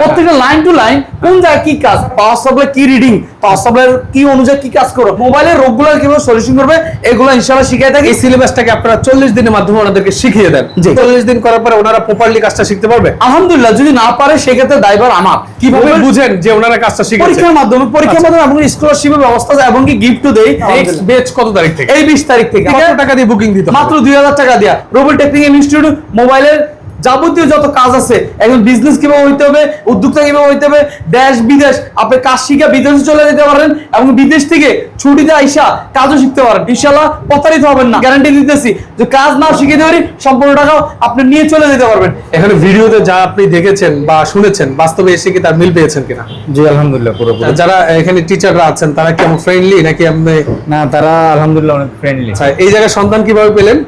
প্রত্যেকটা line to line কোন জায়গায় কি কাজ পাওয়ার সাপ্লাই কি রিডিং পাওয়ার সাপ্লাই কি অনুযায়ী কি কাজ করো মোবাইলের রোগগুলো কীভাবে সলিউশন করবে এগুলো ইনশাআল্লাহ শিখাই থাকি। এই সিলেবাসটাকে আপনারা চল্লিশ দিনের মাধ্যমে ওনাদেরকে শিখিয়ে দেন। জি। চল্লিশ দিন করার পরে ওনারা প্রপারলি কাজটা শিখতে পারবে? আলহামদুলিল্লাহ যদি না পারে সেক্ষেত্রে দায়ভার আমার। কীভাবে বুঝেন যে ওনারা কাজটা শিখেছে? পরীক্ষার মাধ্যমে পরীক্ষার আচ্ছা। মাধ্যমে এবং স্কলারশিপের ব্যবস্থা আছে এবং কি গিফটও দেই। নেক্সট বেচ কত তারিখ থেকে? এই বিশ তারিখ থেকে। কত টাকা দিয়ে বুকিং দিতে মাত্র দুই হাজার টাকা দেওয়া রোবট টেকনিক্যাল ইনস্টিটিউট মোবাইলের যাবতীয় যত কাজ আছে একজন বিজনেস কীভাবে হইতে হবে উদ্যোক্তা কীভাবে হইতে হবে দেশ বিদেশ আপনি কাজ শিখে বিদেশে চলে যেতে পারেন এবং বিদেশ থেকে ছুটিতে আইসা কাজও শিখতে পারেন। ইনশাল্লাহ প্রতারিত হবেন না। গ্যারান্টি দিতেছি যে কাজ না শিখে দিতে পারি সম্পূর্ণ টাকাও আপনি নিয়ে চলে যেতে পারবেন। এখানে ভিডিওতে যা আপনি দেখেছেন বা শুনেছেন বাস্তবে এসে কি তার মিল পেয়েছেন কিনা? জি আলহামদুলিল্লাহ পুরোপুরি। যারা এখানে টিচাররা আছেন তারা কেমন ফ্রেন্ডলি নাকি আপনি না তারা আলহামদুলিল্লাহ অনেক ফ্রেন্ডলি আচ্ছা, এই জায়গায় সন্তান কীভাবে পেলেন?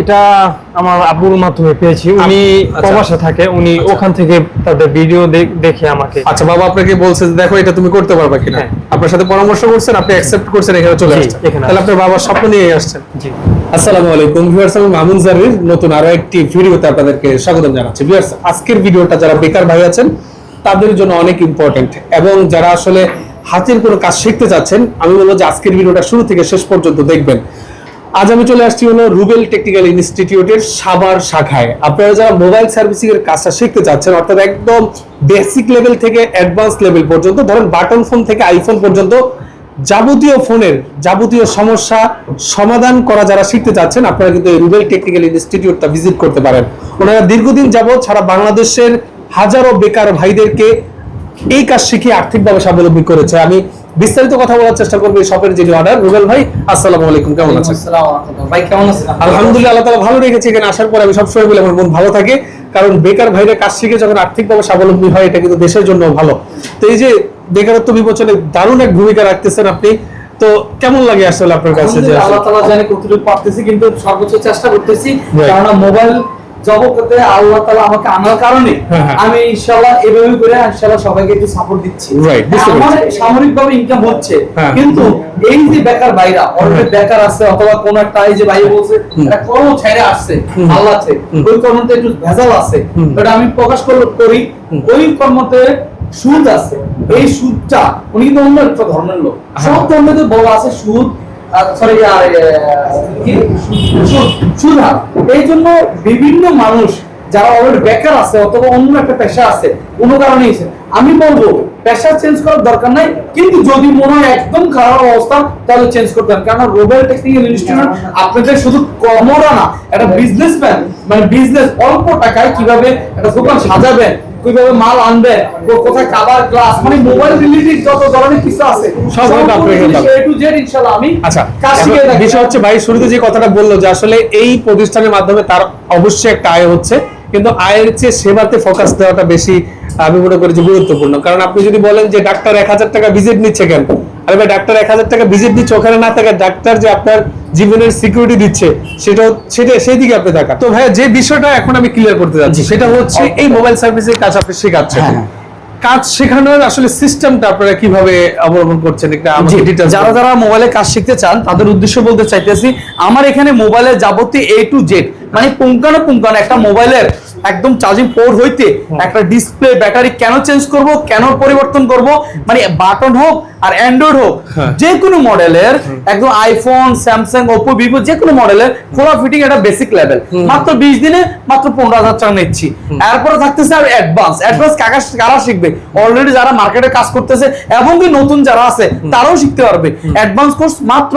এটা আমার আব্বুর মাধ্যমে পেয়েছি। উনি আচ্ছা। প্রবাসে থাকে উনি ওখান থেকে তাদের ভিডিও দেখে আমাকে। আচ্ছা বাবা আপনাকে বলছে যে দেখো এটা তুমি করতে পারবে কিনা? হ্যাঁ। আপনার সাথে পরামর্শ করছেন আপনি অ্যাকসেপ্ট করছেন এখানে চলে আসছেন। তাহলে আপনার বাবার স্বপ্ন নিয়ে আসছেন। জি। আসসালামু আলাইকুম ভিউয়ার্স আমি মামুন জারির নতুন আরও একটি ভিডিওতে আপনাদেরকে স্বাগত জানাচ্ছি। ভিউয়ার্স আজকের ভিডিওটা যারা বেকার ভাই আছেন তাদের জন্য অনেক ইম্পর্টেন্ট এবং যারা আসলে হাতের কোনো কাজ শিখতে চাচ্ছেন আমি বলব যে আজকের ভিডিওটা শুরু থেকে শেষ পর্যন্ত দেখবেন। আজ আমি চলে আসছি হলো রুবেল টেকনিক্যাল ইনস্টিটিউটের সাবার শাখায়। আপনারা যারা মোবাইল সার্ভিসিং এর কাজটা শিখতে চাচ্ছেন, অর্থাৎ একদম বেসিক লেভেল থেকে অ্যাডভান্স লেভেল পর্যন্ত, ধরেন বাটন ফোন থেকে আইফোন পর্যন্ত যাবতীয় ফোনের যাবতীয় সমস্যা সমাধান করা যারা শিখতে চাচ্ছেন, আপনারা কিন্তু এই রুবেল টেকনিক্যাল ইনস্টিটিউটটা ভিজিট করতে পারেন। ওনারা দীর্ঘদিন যাবৎ সারা বাংলাদেশের হাজারো বেকার ভাইদেরকে এই কাজ শিখে আর্থিকভাবে স্বাবলম্বী করেছে। আমি বিস্তারিত কথা বলার চেষ্টা করব শপের যিনি অর্ডার রুবেল ভাই আসসালামু আলাইকুম কেমন আছেন? ভাই কেমন আছেন? আলহামদুলিল্লাহ আল্লাহ তালা ভালো রেখেছে। এখানে আসার পর আমি সবসময় বলে আমার মন ভালো থাকে। কারণ বেকার ভাইরা কাজ শিখে যখন আর্থিকভাবে স্বাবলম্বী হয় এটা কিন্তু দেশের জন্য ভালো। তো এই যে বেকারত্ব বিমোচনে দারুণ এক ভূমিকা রাখতেছেন আপনি। তো কেমন লাগে আসলে আপনার কাছে আল্লাহ তাআলা জানে কতটুকু পারতেছি কিন্তু সর্বোচ্চ চেষ্টা করতেছি. কারণ মোবাইল জগতে আল্লাহ তাআলা আমাকে আনার কারণে হ্যাঁ, হ্যাঁ। আমি ইনশাআল্লাহ এভাবে করে ইনশাআল্লাহ সবাইকে একটু সাপোর্ট দিচ্ছি আমার সামরিকভাবে ইনকাম হচ্ছে হ্যাঁ। কিন্তু এই যে বেকার ভাইরা বেকার আছে অথবা কোন একটা এই যে ভাই বলছে কর্ম ছেড়ে আসছে। আল্লাহ ওই কর্মতে একটু ভেজাল আছে। এটা আমি প্রকাশ করল- করি। ওই কর্মতে সুদ আছে এই সুদটা উনি কিন্তু অন্য একটা ধর্মের লোক। সব ধর্মেতে বলা আছে সুদ সুদ এই জন্য বিভিন্ন মানুষ যারা অলরেডি বেকার আছে অথবা অন্য একটা পেশা আছে, কোনো কারণে এসে আমি বলব, পেশা চেঞ্জ করার দরকার নাই, কিন্তু যদি মনে হয় একদম খারাপ অবস্থা, তাহলে চেঞ্জ করতে হবে। কারণ রোবেল টেকনিক্যাল ইনস্টিটিউট আপনাদের শুধু কর্মরা না, একটা বিজনেসম্যান মানে বিজনেস অল্প টাকায় কীভাবে একটা দোকান সাজাবেন কীভাবে মাল আনবেন কোথায় কাবার গ্লাস মানে মোবাইল রিলেটেড যত ধরনের কিছু আছে সব এ টু জেড ইনশাআল্লাহ আমি আচ্ছা বিষয় হচ্ছে ভাই শুরুতে যে কথাটা বলল যে আসলে এই প্রতিষ্ঠানের মাধ্যমে তার অবশ্যই একটা আয় হচ্ছে কিন্তু আয়ের চেয়ে সেবাতে ফোকাস দেওয়াটা বেশি আমি মনে করি যে গুরুত্বপূর্ণ। কারণ আপনি যদি বলেন যে ডাক্তার এক হাজার টাকা ভিজিট নিচ্ছে কেন? আরে ভাই ডাক্তার এক হাজার টাকা ভিজিট দিচ্ছে ওখানে না থাকে ডাক্তার যে আপনার জীবনের সিকিউরিটি দিচ্ছে সেটা সেটা সেই দিকে আপনি দেখা তো ভাইয়া যে বিষয়টা এখন আমি ক্লিয়ার করতে যাচ্ছি সেটা হচ্ছে এই মোবাইল সার্ভিসের কাজ আপনি শেখাচ্ছেন। হ্যাঁ। কাজ শেখানোর আসলে সিস্টেমটা আপনারা কীভাবে অবলম্বন করছেন একটা যারা যারা মোবাইলে কাজ শিখতে চান তাদের উদ্দেশ্য বলতে চাইতেছি আমার এখানে মোবাইলের যাবতীয় এ টু জেড মানে পুঙ্খানো পুঙ্খানো একটা মোবাইলের একদম চার্জিং পোর্ট হইতে একটা ডিসপ্লে ব্যাটারি কেন চেঞ্জ করব কেন পরিবর্তন করব? মানে বাটন হোক আর অ্যান্ড্রয়েড হোক। যে কোনো মডেলের একদম আইফোন স্যামসাং ওপো ভিভো যে কোনো মডেলের খোলা ফিটিং একটা বেসিক লেভেল মাত্র বিশ দিনে মাত্র পনেরো হাজার টাকা নিচ্ছি। এরপরে থাকতেছে আর অ্যাডভান্স অ্যাডভান্স কাকা কারা শিখবে? অলরেডি যারা মার্কেটে কাজ করতেছে এবং কি নতুন যারা আছে তারাও শিখতে পারবে। অ্যাডভান্স কোর্স মাত্র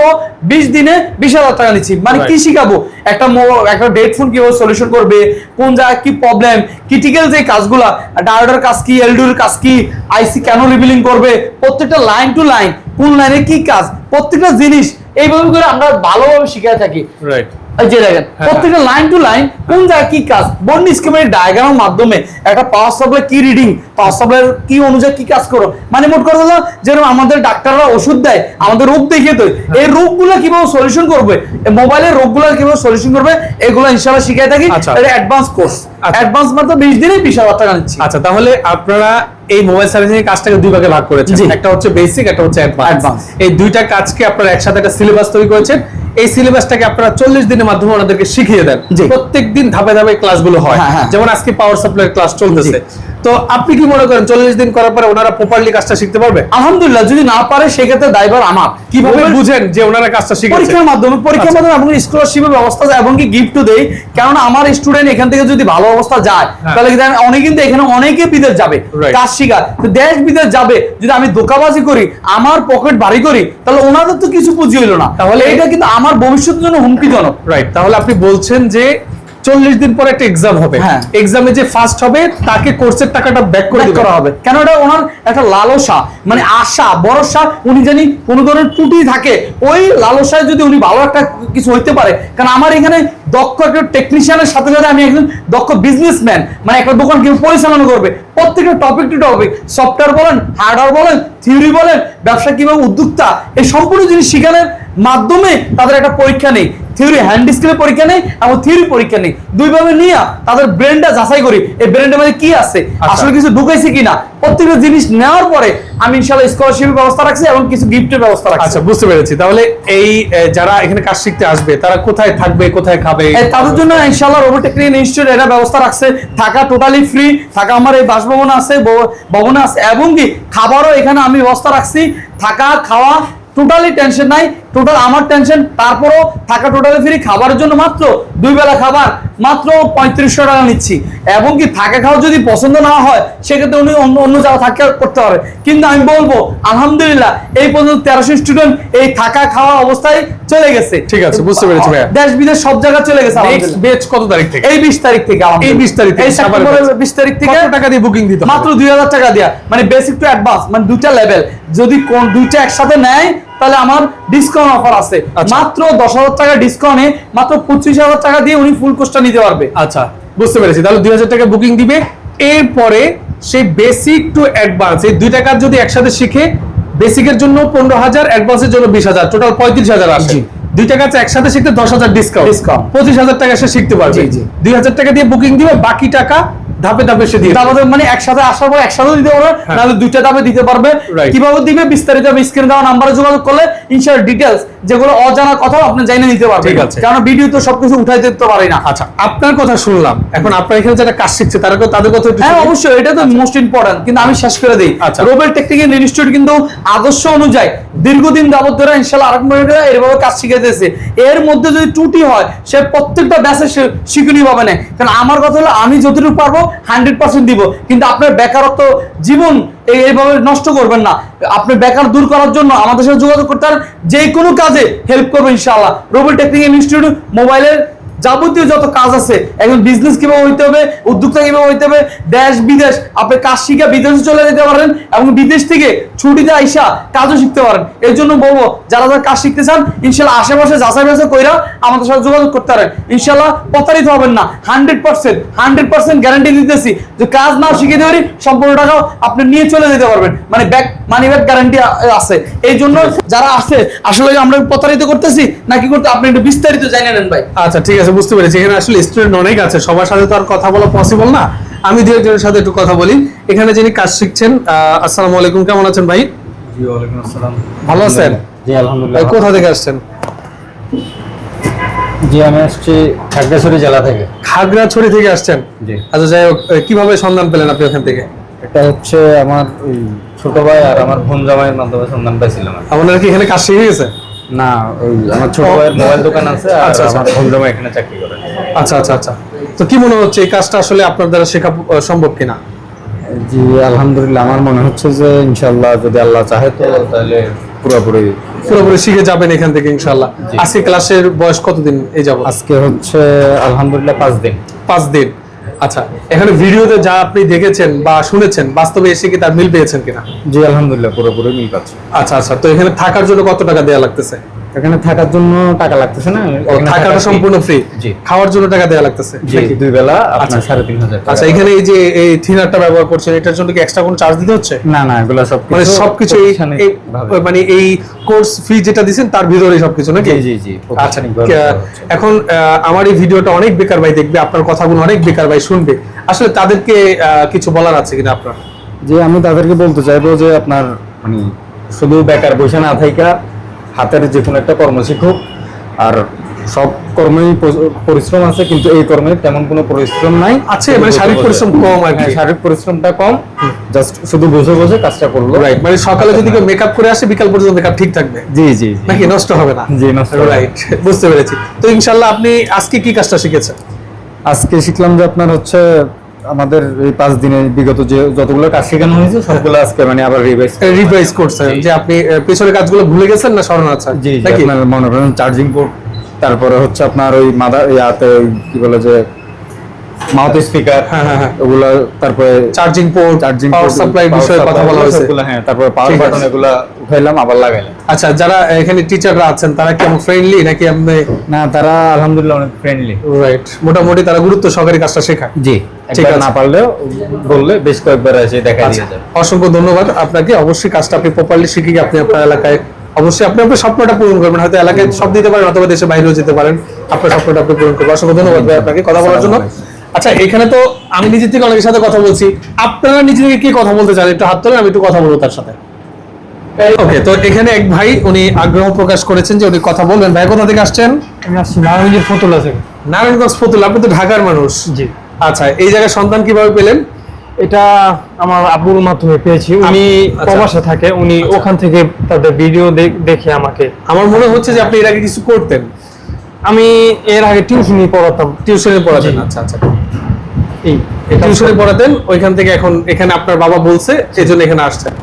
বিশ দিনে বিশ হাজার টাকা নিচ্ছি। মানে কি শিখাবো? একটা একটা ডেড ফোন কীভাবে সলিউশন করবে, কোন জায়গায় কি প্রবলেম ক্রিটিক্যাল যে কাজগুলা ডায়োডের কাজ কি এলডির কাজ কি আইসি কেন রিবিলিং করবে, প্রত্যেকটা লাইন টু লাইন কোন লাইনে কি কাজ, প্রত্যেকটা জিনিস, এইভাবে করে আমরা ভালোভাবে শিখে থাকি। রাইট এই যে দেখেন প্রত্যেকটা লাইন টু লাইন কোন জায়গায় কি কাজ? বন্ড স্কিমের ডায়াগ্রামের মাধ্যমে একটা পাওয়ার সাপ্লাই কি রিডিং পাওয়ার সাপ্লাই কি অনুযায়ী কি কাজ করো? মানে মোট কথা হলো যেরকম আমাদের ডাক্তাররা ওষুধ দেয় আমাদের রোগ দেখিয়ে দেয় এই রোগগুলো কীভাবে সলিউশন করবে? মোবাইলের রোগগুলো কীভাবে সলিউশন করবে? এগুলো ইনশাআল্লাহ শিখাই থাকি। আচ্ছা। এটা অ্যাডভান্স কোর্স। অ্যাডভান্স মাত্র বিশ দিনে বিশ হাজার টাকা নিচ্ছি। আচ্ছা তাহলে আপনারা এই মোবাইল সার্ভিসিং এর কাজটাকে দুই ভাগে ভাগ করেছেন। একটা হচ্ছে বেসিক একটা হচ্ছে অ্যাডভান্স এই দুইটা কাজকে আপনারা একসাথে একটা সিলেবাস তৈরি করেছেন। এই সিলেবাসটাকে আপনারা চল্লিশ দিনের মাধ্যমে ওনাদেরকে শিখিয়ে দেন। প্রত্যেক দিন ধাপে ধাপে ক্লাসগুলো হয়। হ্যাঁ, হ্যাঁ। যেমন আজকে পাওয়ার সাপ্লাই ক্লাস চলতেছে। তো আপনি কি মনে করেন চল্লিশ দিন করার পরে ওনারা প্রপারলি কাজটা শিখতে পারবে? আলহামদুলিল্লাহ যদি না পারে সেক্ষেত্রে দায়ভার আমার। কীভাবে বুঝেন যে ওনারা কাজটা শিখেছে? পরীক্ষার মাধ্যমে পরীক্ষার আচ্ছা। মাধ্যমে এবং স্কলারশিপের ব্যবস্থা এবং কি গিফটও দেই। কারণ আমার স্টুডেন্ট এখান থেকে যদি ভালো অবস্থা যায় হ্যাঁ। তাহলে কি দেখেন অনেক কিন্তু এখানে অনেকে বিদেশ যাবে কাজ শিখা তো দেশ বিদেশ যাবে যদি আমি দোকাবাজি করি আমার পকেট ভারী করি তাহলে ওনাদের তো কিছু পুঁজি হইল না। তাহলে এটা কিন্তু আমার ভবিষ্যতের জন্য হুমকিজনক। রাইট তাহলে আপনি বলছেন যে চল্লিশ দিন পর একটা এক্সাম হবে। হ্যাঁ। এক্সামে যে ফার্স্ট হবে তাকে কোর্সের টাকাটা ব্যাক করে করা হবে। কেন এটা ওনার একটা লালসা মানে আশা ভরসা উনি জানি কোনো ধরনের ত্রুটি থাকে। ওই লালসায় যদি উনি ভালো একটা কিছু হইতে পারে কারণ আমার এখানে দক্ষ একটা টেকনিশিয়ানের সাথে সাথে আমি একজন দক্ষ বিজনেসম্যান মানে একটা দোকান কেউ পরিচালনা করবে? প্রত্যেকটা টপিক টু টপিক সফটওয়্যার বলেন হার্ডওয়্যার বলেন থিওরি বলেন ব্যবসা কীভাবে উদ্যোক্তা এই সম্পূর্ণ জিনিস শেখানোর মাধ্যমে তাদের একটা পরীক্ষা নেই। থিওরি হ্যান্ড স্কিলের পরীক্ষা নেই এবং থিওরি পরীক্ষা নেই। দুইভাবে নিয়ে তাদের ব্রেনটা যাচাই করি। এই ব্রেনটার মধ্যে কি আছে? আচ্ছা। আসলে কিছু ঢুকাইছে কিনা? প্রত্যেকটা জিনিস নেওয়ার পরে আমি ইনশাল্লাহ স্কলারশিপের ব্যবস্থা রাখছি এবং কিছু গিফটের ব্যবস্থা রাখছি। আচ্ছা বুঝতে পেরেছি। তাহলে এই যারা এখানে কাজ শিখতে আসবে তারা কোথায় থাকবে কোথায় খাবে? এই তাদের জন্য ইনশাল্লাহ রোবট টেকনিক ইনস্টিটিউট এটা ব্যবস্থা রাখছে। থাকা টোটালি ফ্রি থাকা আমার এই বাসভবন আছে ভবনে আছে এবং কি খাবারও এখানে আমি ব্যবস্থা রাখছি। থাকা খাওয়া টোটালি টেনশন নাই। টোটাল আমার টেনশন তারপরও থাকা টোটালি ফ্রি খাবারের জন্য মাত্র দুই বেলা খাবার মাত্র পঁয়ত্রিশশো টাকা নিচ্ছি। এবং কি থাকা খাওয়া যদি পছন্দ না হয় সেক্ষেত্রে উনি অন্য অন্য জায়গায় থাকা করতে পারে। কিন্তু আমি বলব আলহামদুলিল্লাহ এই পর্যন্ত তেরোশো স্টুডেন্ট এই থাকা খাওয়া অবস্থায় চলে গেছে। ঠিক আছে, বুঝতে পেরেছি ভাইয়া। দেশ বিদেশ সব জায়গায় চলে গেছে বেচ কত তারিখ থেকে? এই বিশ তারিখ থেকে এই 20 তারিখ থেকে, এই সাভারের সেপ্টেম্বরের batch। বিশ তারিখ থেকে কত টাকা দিয়ে বুকিং দিতে মাত্র দুই হাজার টাকা দেয়া। মানে বেসিক টু অ্যাডভান্স মানে দুইটা লেভেল যদি কোন দুইটা একসাথে নেয় তাহলে আমার ডিসকাউন্ট অফার আছে। আচ্ছা। মাত্র দশ হাজার টাকা ডিসকাউন্টে মাত্র পঁচিশ হাজার টাকা দিয়ে উনি ফুল কোর্সটা নিতে পারবে। আচ্ছা বুঝতে পেরেছি। তাহলে দুই হাজার টাকা বুকিং দিবে। এরপরে সেই বেসিক টু অ্যাডভান্স এই দুই টাকার যদি একসাথে শিখে বেসিকের জন্য পনেরো হাজার অ্যাডভান্সের জন্য বিশ হাজার টোটাল পঁয়ত্রিশ হাজার আসে। দুই টাকা একসাথে শিখতে দশ হাজার ডিসকাউন্ট Discount। পঁচিশ হাজার টাকা সে শিখতে পারবে। দুই হাজার টাকা দিয়ে বুকিং দিবে বাকি টাকা ধাপে ধাপে সে দিয়ে দিবে। মানে একসাথে আসার পর একসাথে দিতে পারবে হ্যাঁ। নাহলে দুইটা ধাপে দিতে পারবে কীভাবে দিবে বিস্তারিত আমি স্ক্রিনে দেওয়া নাম্বারে যোগাযোগ করলে ইনশাআল্লাহ ডিটেলস যেগুলো অজানা কথা আপনি জানিয়ে নিতে পারবেন। ঠিক আছে। কারণ ভিডিও তো সবকিছু উঠাই দিতে পারি না। আচ্ছা আপনার কথা শুনলাম। এখন আপনার এখানে যারা কাজ শিখছে তারা তাদের কথা একটু হ্যাঁ অবশ্যই এটা তো মোস্ট ইম্পর্টেন্ট কিন্তু আমি শেষ করে দিই। আচ্ছা। রোবেল টেকনিক্যাল ইনস্টিটিউট কিন্তু আদর্শ অনুযায়ী দীর্ঘদিন যাবত ধরে ইনশাল্লাহ আরেক মহিলা এরভাবে কাজ শিখাইতেছে এর মধ্যে যদি ত্রুটি হয় সে প্রত্যেকটা ব্যাচে শিখুনি পাবে না কারণ আমার কথা হলো আমি যতটুকু পারব হান্ড্রেড পার্সেন্ট দিব। কিন্তু আপনার বেকারত্ব জীবন এইভাবে নষ্ট করবেন না। আপনি বেকার দূর করার জন্য আমাদের সাথে যোগাযোগ করতে পারেন। যে কোনো কাজে হেল্প করবেন ইনশাআল্লাহ। রবুল টেকনিক্যাল ইনস্টিটিউট মোবাইলের যাবতীয় যত কাজ আছে, একজন বিজনেস কীভাবে হইতে হবে, উদ্যোক্তা কীভাবে হইতে হবে, দেশ, বিদেশ, আপনি কাজ শিখে বিদেশে চলে যেতে পারেন এবং বিদেশ থেকে ছুটিতে আইসা কাজও শিখতে পারেন। এর জন্য বলব, যারা যারা কাজ শিখতে চান, ইনশাল্লাহ আশেপাশে যাচাই বাছাই কইরা আমাদের সাথে যোগাযোগ করতে পারেন। ইনশাল্লাহ প্রতারিত হবেন না। Hundred percent hundred percent guarantee দিতেছি যে কাজ না শিখে পারি সম্পূর্ণ টাকাও আপনি নিয়ে চলে যেতে পারবেন। মানে ব্যাক মানি ব্যাক গ্যারান্টি আছে। এই জন্য যারা আছে, আসলে আমরা প্রতারিত করতেছি? নাকি করতে আপনি একটু বিস্তারিত জানিয়ে নেন ভাই। আচ্ছা ঠিক আছে। বুঝতে পেরেছি। এখানে আসলে স্টুডেন্ট অনেক আছে সবার সাথে তো আর কথা বলা পসিবল না। আমি দু একজনের সাথে একটু কথা বলি। এখানে যিনি কাজ শিখছেন আসসালামু আলাইকুম কেমন আছেন ভাই? জি ভালো আছেন? কোথা থেকে আসছেন? জি আমি আসছি খাগড়াছড়ি জেলা থেকে। খাগড়াছড়ি থেকে আসছেন? জি। আচ্ছা যাই হোক কীভাবে সন্ধান পেলেন আপনি ওখান থেকে? এটা হচ্ছে আমার ছোট ভাই আর আমার বোন জামাইয়ের মাধ্যমে সন্ধান পাইছিলাম আপনারা কি এখানে কাজ শিখে গেছে? না ওই আমার ছোট ভাইয়ের মোবাইল দোকান আছে আর আচ্ছা, আচ্ছা। আমার বোন এখানে চাকরি করে। আচ্ছা আচ্ছা আচ্ছা। তো কি মনে হচ্ছে এই কাজটা আসলে আপনার দ্বারা শেখা সম্ভব কিনা? জি আলহামদুলিল্লাহ আমার মনে হচ্ছে যে ইনশাল্লাহ যদি আল্লাহ চাহে তো তাহলে পুরোপুরি পুরোপুরি শিখে যাবেন এখান থেকে ইনশাল্লাহ আজকে ক্লাসের বয়স কতদিন এই যাব আজকে হচ্ছে আলহামদুলিল্লাহ পাঁচ দিন। পাঁচ দিন। আচ্ছা এখানে ভিডিওতে যা আপনি দেখেছেন বা শুনেছেন বাস্তবে এসে কি তার মিল পেয়েছেন কিনা? জি আলহামদুলিল্লাহ পুরোপুরি মিল পাচ্ছি। আচ্ছা আচ্ছা তো এখানে থাকার জন্য কত টাকা দেওয়া লাগতেছে? এখানে থাকার জন্য টাকা লাগতেছে না? থাকাটা সম্পূর্ণ ফ্রি খাওয়ার জন্য টাকা দেওয়া লাগতেছে? জি দুই বেলা আচ্ছা। আপনার সাড়ে তিন হাজার আচ্ছা এখানে এই যে এই থিনারটা ব্যবহার করছেন এটার জন্য কি এক্সট্রা কোনো চার্জ দিতে হচ্ছে? না না এগুলো সব মানে সবকিছু মানে এই কোর্স ফি যেটা তার ভিতরে সবকিছু নাকি? জি জি আচ্ছা। এখন আমার এই ভিডিওটা অনেক বেকার ভাই দেখবে আপনার কথাগুলো অনেক বেকার ভাই শুনবে। আসলে তাদেরকে কিছু বলার আছে কিনা আপনার? যে আমি তাদেরকে বলতে চাইব যে আপনার মানে শুধু বেকার বসে না থাইকা হাতের যে কোনো একটা কর্ম শিখুক। আর সব কর্মেই পরিশ্রম আছে কিন্তু এই কর্মে তেমন কোনো পরিশ্রম নাই। আছে, মানে শারীরিক পরিশ্রম কম আর কি। হ্যাঁ, শারীরিক পরিশ্রমটা কম। জাস্ট শুধু বসে বসে কাজটা করল। রাইট মানে সকালে যদি কেউ মেকআপ করে আসে বিকাল পর্যন্ত মেকআপ ঠিক থাকবে। জি জি। নাকি নষ্ট হবে না? জি, নষ্ট হবে রাইট বুঝতে পেরেছি। তো ইনশাল্লাহ আপনি আজকে কি কাজটা শিখেছেন? আজকে শিখলাম যে আপনার হচ্ছে আমাদের এই পাঁচ দিনের বিগত যে যতগুলো কাজ শেখানো হয়েছে সবগুলো আজকে মানে আবার রিভাইজ রিভাইজ করছেন যে আপনি পেছনের কাজগুলো ভুলে গেছেন না স্মরণ আছে জি আপনার মনে করেন চার্জিং পোর্ট তারপরে হচ্ছে আপনার ওই মাদার ইয়াতে কি বলে যে মাউথ স্পিকার হ্যাঁ, হ্যাঁ, হ্যাঁ। ওগুলো তারপরে charging port charging power supply বিষয়ে কথা বলা হয়েছে। হ্যাঁ তারপরে পাওয়ার বাটন এগুলো উঠাইলাম আবার লাগাইলাম। আচ্ছা যারা এখানে টিচাররা আছেন তারা কেমন ফ্রেন্ডলি নাকি আপনি? না তারা আলহামদুলিল্লাহ অনেক ফ্রেন্ডলি রাইট মোটামুটি তারা গুরুত্ব সহকারে কাজটা শেখায়। জি ঠিক না পারলেও বললে বেশ কয়েকবার এসে দেখা আচ্ছা, দিয়ে যাবে। অসংখ্য ধন্যবাদ আপনাকে। অবশ্যই কাজটা আপনি প্রপারলি শিখে গিয়ে আপনি আপনার এলাকায় অবশ্যই আপনি আপনার স্বপ্নটা পূরণ করবেন। হয়তো এলাকায় সব দিতে পারেন অথবা দেশে বাইরেও যেতে পারেন। আপনার স্বপ্নটা আপনি পূরণ করবেন। অসংখ্য ধন্যবাদ ভাই আপনাকে। কথা বলার জন্য। আচ্ছা এখানে তো আমি নিজের থেকে অনেকের সাথে কথা বলছি। আপনারা নিজে থেকে কি কথা বলতে চান? একটু হাত তোলেন আমি একটু কথা বলব তার সাথে। ওকে তো এখানে এক ভাই উনি আগ্রহ প্রকাশ করেছেন যে উনি কথা বলবেন। ভাই কোথা থেকে আসছেন? আমি আসছি নারায়ণগঞ্জের ফতুল্লা থেকে। নারায়ণগঞ্জ ফতুল আপনি তো ঢাকার মানুষ। জি। আচ্ছা এই জায়গায় সন্তান কীভাবে পেলেন? এটা আমার আব্বুর মাধ্যমে পেয়েছি। উনি আচ্ছা। প্রবাসে থাকে উনি ওখান থেকে তাদের ভিডিও দেখে আমাকে। আমার মনে হচ্ছে যে আপনি এর আগে কিছু করতেন। আমি এর আগে টিউশনি পড়াতাম। টিউশনে পড়াতেন। আচ্ছা আচ্ছা। এই টিউশনে পড়াতেন ওইখান থেকে এখন এখানে আপনার বাবা বলছে এজন্য এখানে আসছেন।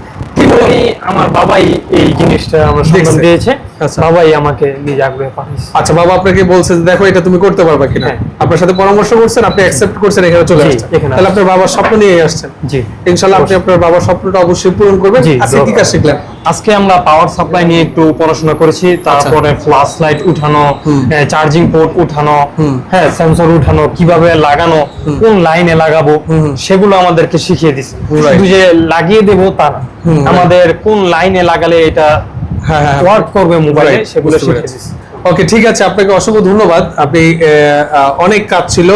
আমি আমার বাবাই এই জিনিসটা আমার সন্ধান। দিয়েছে। বাবাই আমাকে নিজে আগ্রহে পাঠিয়েছে আচ্ছা বাবা আপনাকে বলছে যে দেখো এটা তুমি করতে পারবা কিনা? হ্যাঁ। আপনার সাথে পরামর্শ করছেন আপনি অ্যাকসেপ্ট করছেন এখানে চলে আসছেন। তাহলে আপনার বাবার স্বপ্ন নিয়ে আসছেন। জি। ইনশাল্লাহ আপনি আপনার বাবার স্বপ্নটা অবশ্যই পূরণ করবেন। আজকে কি কাজ শিখলেন? আজকে আমরা পাওয়ার সাপ্লাই নিয়ে একটু পড়াশোনা করেছি তারপরে ফ্ল্যাশ লাইট উঠানো চার্জিং পোর্ট উঠানো হ্যাঁ সেন্সর উঠানো কীভাবে লাগানো কোন লাইনে লাগাবো সেগুলো আমাদেরকে শিখিয়ে দিছে. শুধু যে লাগিয়ে দেবো তা না। আমাদের কোন লাইনে লাগালে এটা ওয়ার্ক করবে মোবাইলে সেগুলো ওকে ঠিক আছে আপনাকে অসংখ্য ধন্যবাদ। আপনি অনেক কাজ ছিল।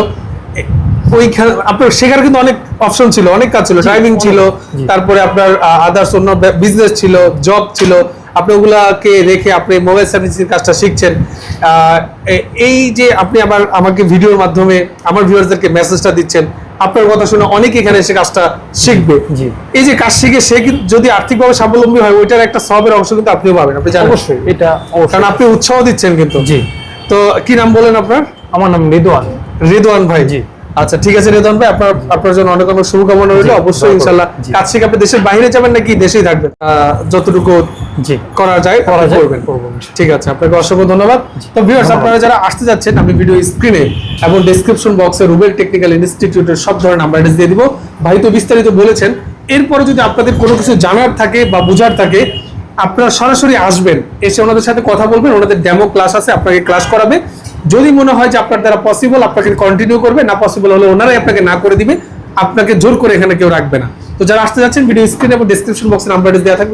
এ- ওইখানে আপনার শেখার কিন্তু অনেক অপশন ছিল অনেক কাজ ছিল। ড্রাইভিং ছিল তারপরে আপনার আদার্স অন্য বিজনেস ছিল জব ছিল। আপনি ওগুলাকে রেখে আপনি মোবাইল সার্ভিসিং কাজটা শিখছেন। আহ, এই যে আপনি আবার আমাকে ভিডিওর মাধ্যমে আমার ভিউয়ারদেরকে মেসেজটা দিচ্ছেন আপনার কথা শুনে অনেক এখানে এসে কাজটা শিখবে। জি। এই যে কাজ শিখে সে যদি আর্থিকভাবে স্বাবলম্বী হয় ওইটার একটা সবের অংশ কিন্তু আপনিও পাবেন আপনি জানেন। অবশ্যই এটা। কারণ আপনি উৎসাহ দিচ্ছেন কিন্তু। জি। তো কি নাম বলেন আপনার? আমার নাম রিদওয়ান। রিদওয়ান ভাই। জি। আচ্ছা ঠিক আছে রিদওয়ান ভাই আপনার আপনার জন্য অনেক অনেক শুভকামনা রইল। অবশ্যই ইনশাল্লাহ। কাজ শিখে আপনি দেশের বাইরে যাবেন নাকি দেশেই থাকবেন? যতটুকু জি। করা যায় করবেন। ঠিক আছে আপনাকে অসংখ্য ধন্যবাদ। তো ভিউয়ার্স আপনারা যারা আসতে যাচ্ছেন আমি ভিডিও স্ক্রিনে এবং ডেসক্রিপশন বক্সে রুবেল টেকনিক্যাল ইনস্টিটিউটের সব ধরনের নাম্বার অ্যাড্রেস দিয়ে দিব। ভাই তো বিস্তারিত বলেছেন এরপরে যদি আপনাদের কোনো কিছু জানার থাকে বা বোঝার থাকে আপনারা সরাসরি আসবেন এসে ওনাদের সাথে কথা বলবেন ওনাদের ডেমো ক্লাস আছে আপনাকে ক্লাস করাবে। যদি মনে হয় যে আপনার দ্বারা পসিবল আপনাকে কন্টিনিউ করবে, না পসিবল হলে ওনারাই আপনাকে না করে দিবে, আপনাকে জোর করে এখানে কেউ রাখবে না। তো যারা আসতে যাচ্ছেন ভিডিও স্ক্রিন এবং ডিসক্রিপশন বক্সে নাম্বারটি দেওয়া থাকবে।